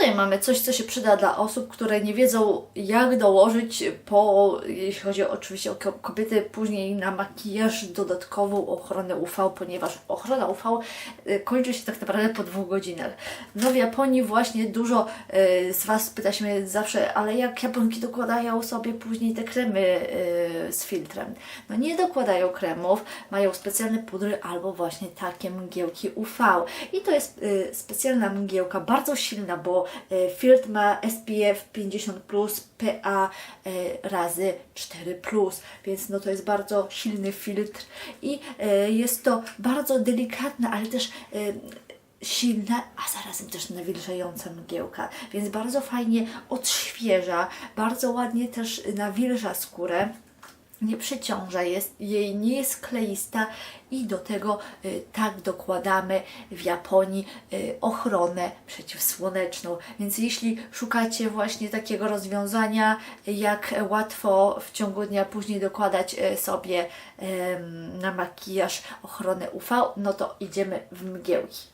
Tutaj mamy coś, co się przyda dla osób, które nie wiedzą, jak dołożyć po, jeśli chodzi oczywiście o ko- kobiety, później na makijaż dodatkową ochronę UV, ponieważ ochrona UV y, kończy się tak naprawdę po dwóch godzinach. No w Japonii właśnie dużo y, z Was pyta się zawsze, ale jak Japonki dokładają sobie później te kremy y, z filtrem? No nie dokładają kremów, mają specjalne pudry albo właśnie takie mgiełki UV. I to jest specjalna mgiełka, bardzo silna, bo filtr ma SPF 50+, PA razy 4+, więc no to jest bardzo silny filtr i y, jest to bardzo delikatna, ale też y, silna, a zarazem też nawilżająca mgiełka, więc bardzo fajnie odświeża, bardzo ładnie też nawilża skórę nie przeciąża jest, jej nie jest kleista i do tego y, tak dokładamy w Japonii y, ochronę przeciwsłoneczną. Więc jeśli szukacie właśnie takiego rozwiązania, y, jak łatwo w ciągu dnia później dokładać y, sobie em, na makijaż ochronę UV, no to idziemy w mgiełki.